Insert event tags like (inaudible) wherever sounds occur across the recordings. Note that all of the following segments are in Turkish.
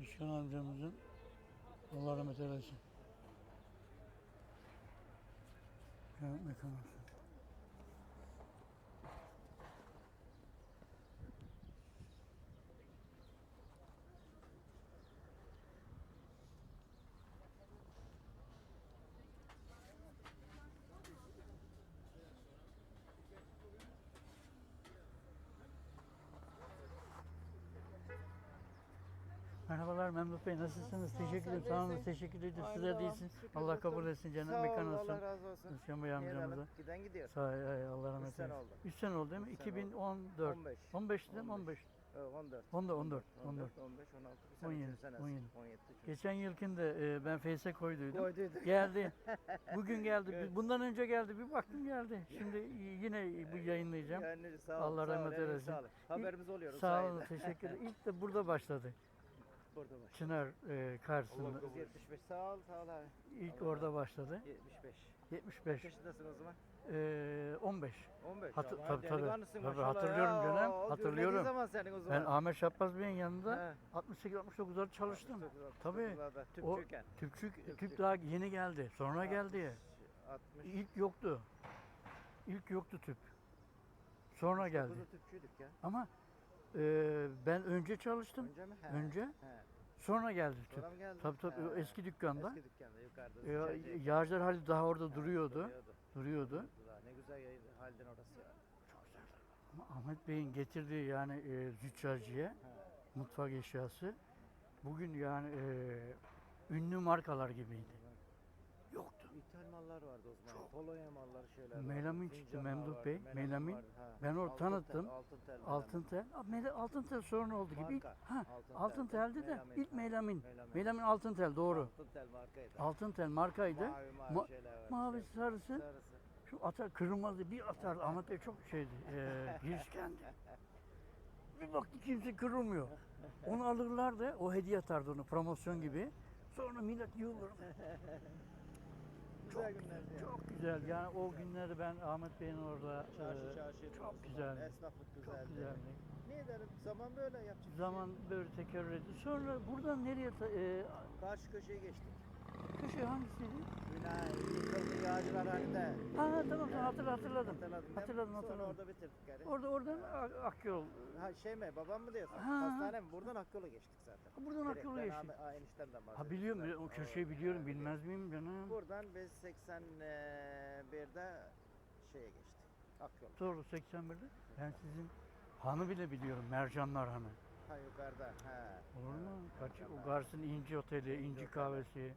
Düşkan amcamızın Allah rahmet eylesin. Mekanı olsun. Merhabalar Memduh Bey nasılsınız? Teşekkür ederim. Sağ olun. Teşekkür ederim. Sizler değilsiniz. Şükür Allah kabul etsin. Cennet mekan olsun. Allah razı olsun. Özkan Bey amcamıza. Giden gidiyor. Sağ ol. Allah rahmet eylesin. oldu. 3 sene oldu değil mi? Üç sene oldu. 2014. 15. 15 değil mi? 15. Ee, 14. 14, 14, 14, 15, 16, bir sene, 17, üçüncü senesi. 17. 17. üçüncü. Geçen yılkinde e, ben Face'e koyduydum. Koyduyduk. Geldi. (laughs) Bugün geldi. Evet. Bundan önce geldi. Bir baktım geldi. Şimdi yine bu yayınlayacağım. Yani sağ ol, Allah sağ rahmet eylesin. Haberimiz oluyor. Sağ olun. Teşekkür (laughs) ederim. İlk de burada başladı. Burada baş. Çınar e, karşısında. 175 sağ ol, sağ ol abi. İlk Allah orada başladı. 75. 75. Kaç yaşındasın o zaman? E, 15. 15. Hatır- Ama tabii, tabii. delikanlısın Tabii, maşallah hatırlıyorum ya. canım, O hatırlıyorum. zaman senin o Ben zaman. Ahmet Şahbaz Bey'in yanında He. 68-69'larda çalıştım. 69, Tabii. 69'larda O tüpçük, Tüpçük. tüp daha yeni geldi. Sonra geldi. 60. İlk yoktu. İlk yoktu tüp. Sonra geldi. Burada tüpçüydük ya. Ama e, ben önce çalıştım. Önce mi? He. Önce. He. Sonra geldi tüp. Sonra mı geldi? Tabii tabii He. eski dükkanda. Eski dükkanda yukarıda. E, Sıcacık. Yağcılar hali daha orada Ha, duruyordu. Duruyordu. Duruyordu. Ne güzel yayın- orası ya. Ama Ahmet Bey'in getirdiği yani e, züccaciye He. mutfak eşyası bugün yani e, ünlü markalar gibiydi. İthal mallar vardı o zaman. Polonya malları şeyler vardı. Melamin çıktı Memduh Bey, melamin. vardı, ha. Ben orada Altın tanıttım. tel, altın tel. Altın tel. Aa, Altın tel sonra oldu gibi. İlk, Marka, ha, altın altın tel, telde de melamin, ilk melamin. melamin. Melamin altın tel doğru. Altın tel markaydı. Altın tel markaydı. Mavi mavi Ma- şeyler vardı. Mavi şey. sarısı. Sarısı. Şu atar kırılmazdı bir atar. Ahmet Bey çok şeydi. E, (laughs) girişkendi. Bir baktı kimse kırılmıyor. Onu alırlardı. O hediye atardı onu promosyon gibi. Sonra millet yığılır. Güzel günlerdi. Çok güzel. Yani o günleri ben Ahmet Bey'in orada Çarşı e, çarşıydı o çok güzeldi. Esnaflık Çok güzeldi. güzeldi. Ne derim? Zaman böyle yapacak. Zaman böyle tekerrür etti. Sonra buradan nereye e, Karşı köşeye geçtik. Köşe hangisiydi? Yıkıldı yağcılar halinde. Ha tamam tamam hatırladım hatırladım. Mi? Hatırladım Sonra hatırladım. orada bitirdik yani. Orada oradan Akyol. Ha şey mi babam mı diyorsun? Ha. Hastane mi? Buradan Hakkı'la geçtik zaten. Buradan Direkt Hakkı'la ben geçtik. Aa, eniştemden bahsediyorum. Ha biliyorum o köşeyi biliyorum bilmez miyim canım? Buradan biz 81'de şeye geçtik. Akyol. Doğru 81'de. Ben sizin hanı bile biliyorum. Mercanlar Hanı. Ha yukarıda. Ha. Olur mu? Kaç, o. Gars'ın İnci Oteli, İnci Oteli. Kahvesi.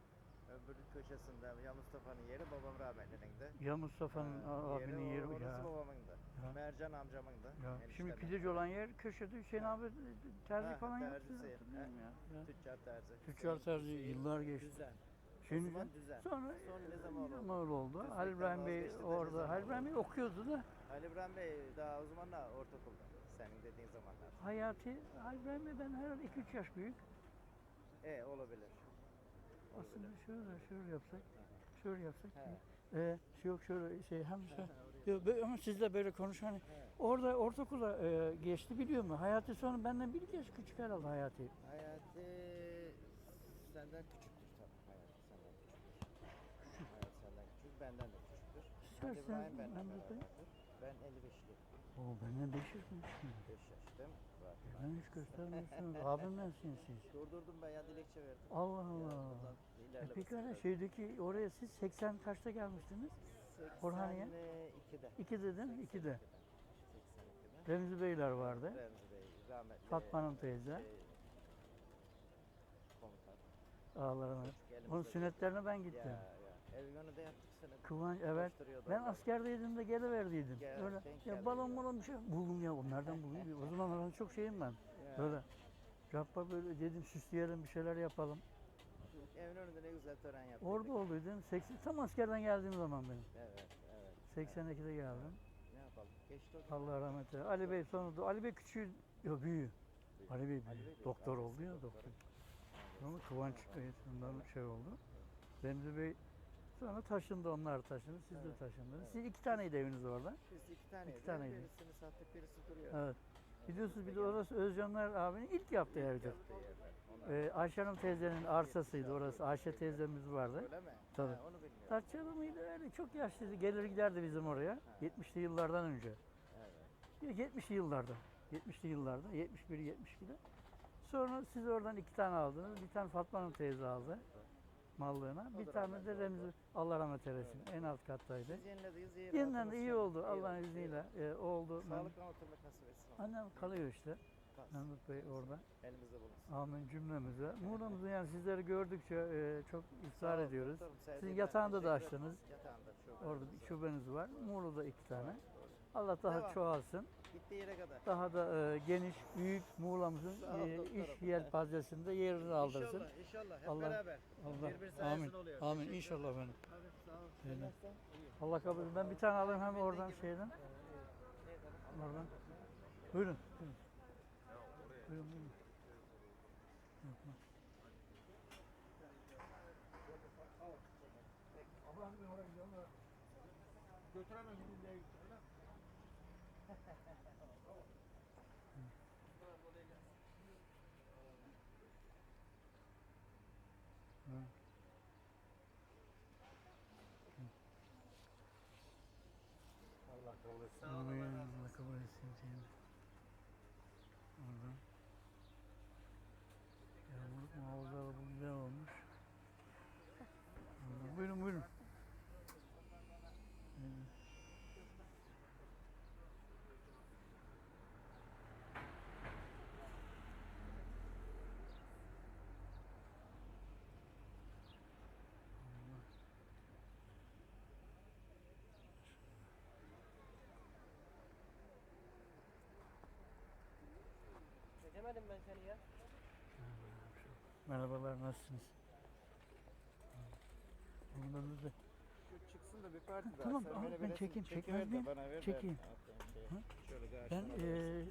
Öbür köşesinde ya Mustafa'nın yeri babam rahmetlinin de. Ya Mustafa'nın a- abinin yeri. Orası Ya. babamın da. Ya. Mercan amcamın da. Ya. Şimdi pideci olan yer köşede Hüseyin abi terzi Ha, falan yaptı. ya. Ya. Tüccar terzi. Tüccar terzi Hüseyin, yıllar geçti. Düzen. Şimdi zaman sonra Sonra ne zaman oldu? Ama öyle oldu. Düzlükten Halil İbrahim Bey orada. zaman Halil İbrahim Bey okuyordu da. Ali İbrahim Bey daha o zamanlar ortaokulda. Senin dediğin zamanlar. Hayati, Halil İbrahim Bey ben herhalde 2-3 yaş büyük. E olabilir. Aslında şöyle şöyle yapsak. Şöyle yapsak. He. Ee, şey yok şöyle şey hem şey. Yok, böyle- ama sizle böyle konuş hani. Orada ortaokula e, geçti biliyor mu? Hayati sonra benden bir yaş küçük herhalde Hayati. Hayati senden küçüktür tabii. Hayati senden küçüktür. (laughs) Hayati senden küçük, benden de küçüktür. İbrahim sen- ben beraberdir. Ben 55'li. Oo benden 5 yaş büyüksün. 5 yaştım. Bak, Ben hiç göstermiyorsunuz. Abimlensiniz siz. Durdurdum ben ya dilekçe verdim. Allah Ya, Allah. buradan E peki istedim. şeydeki oraya siz 80 kaçta gelmiştiniz? Orhaniye? 82'de. 2 dedin, 2'de. 82'de. Remzi Beyler vardı. Remzi Bey, rahmetli. Fatma'nın teyze. şey, komutan. Ağlarına. Onun sünnetlerine ben Ya gittim. ya. Evin önünde yaptık seni. Kıvanç evet. Ben onlar. askerdeydim de geliverdiydim. Gel, Böyle denk ya balon balon bir şey buldum ya. O nereden buldum? (laughs) o zaman ben çok şeyim ben. Ya. Böyle. Cabbar böyle dedim süsleyelim bir şeyler yapalım. (laughs) Evin önünde ne güzel tören yaptık. Orada olduydum. 80, tam askerden geldiğim zaman benim. Evet, evet. 82'de geldim. Ne yapalım? Geçti o Allah rahmet eylesin. Ali Bey sonra da Ali Bey küçüğü yok büyüğü. Ali Bey Ali büyüğü. Bey Doktor oldu ya doktor. Sonra Kıvanç Bey ondan şey oldu. Remzi Bey sonra taşındı onlar taşındı. Siz de Evet, taşındınız. evet. Siz iki taneydi eviniz orada. Biz iki tane İki taneydi. Birisini sattık, birisi duruyor. Evet. Biliyorsunuz bir de orası Özcanlar abinin ilk yaptığı evdir. Yaptığı. Onlar. Ee, Ayşe Hanım teyzenin arsasıydı orası. Ayşe teyzemiz vardı. Öyle mi? Tabii. Ha, onu bilmiyorum. Tarçalı mıydı öyle çok yaşlıydı. Gelir giderdi bizim oraya. 70'li yıllardan önce. Evet. 70'li yıllarda. 70'li yıllarda. 71 72'de. Sonra siz oradan iki tane aldınız. Bir tane Fatma Hanım teyze aldı mallığına. O Bir tane rahmetli de oldu. Allah rahmet eylesin. En alt kattaydı. Biz yenilediyiz. iyi Yeniden iyi oldu Allah'ın izniyle. Ee, oldu. Sağlıkla oturmak nasip etsin. Annem kalıyor işte. Kalsın. Mehmet Bey orada. Elimizde bulunsun. Amin cümlemize. Muğla'mızın yani sizleri gördükçe e, çok ısrar ediyoruz. doktorum, Sizin yatağında da açtınız. Yatağında şube. Orada bir şubeniz var. Muğla'da iki tane. Allah daha Devam. çoğalsın. Gittiği yere kadar. Daha da e, geniş, büyük Muğla'mızın ol e, doktorum. iş yelpazesinde yerini aldırsın. İnşallah, inşallah. Hep Allah- beraber. Allah. Birbiri Amin. oluyor. Amin Teşekkür inşallah efendim. Abi, sağ ol. Öyle. Sen nasılsın? İyi. Allah kabul etsin. Ben bir tane alayım hem oradan şeyden. Oradan. Buyurun. Buyurun. Buyurun. buyurun. Yapma. Allah kabul etsin. Amin. Allah kabul etsin seni. Oradan. Yağmurluk muhafazalı bu güzel olmuş. Oradan. Buyurun buyurun. Evet. Çekemedim ben seni ya. Merhabalar nasılsınız? Da Şu çıksın da bir parti daha. Tamam, Sen al, böyle ben bir resim çekeyim, çekiver çekmez de miyim? bana ver de. Çekeyim. Aferin, şey? Şöyle ben karşına olsun. eee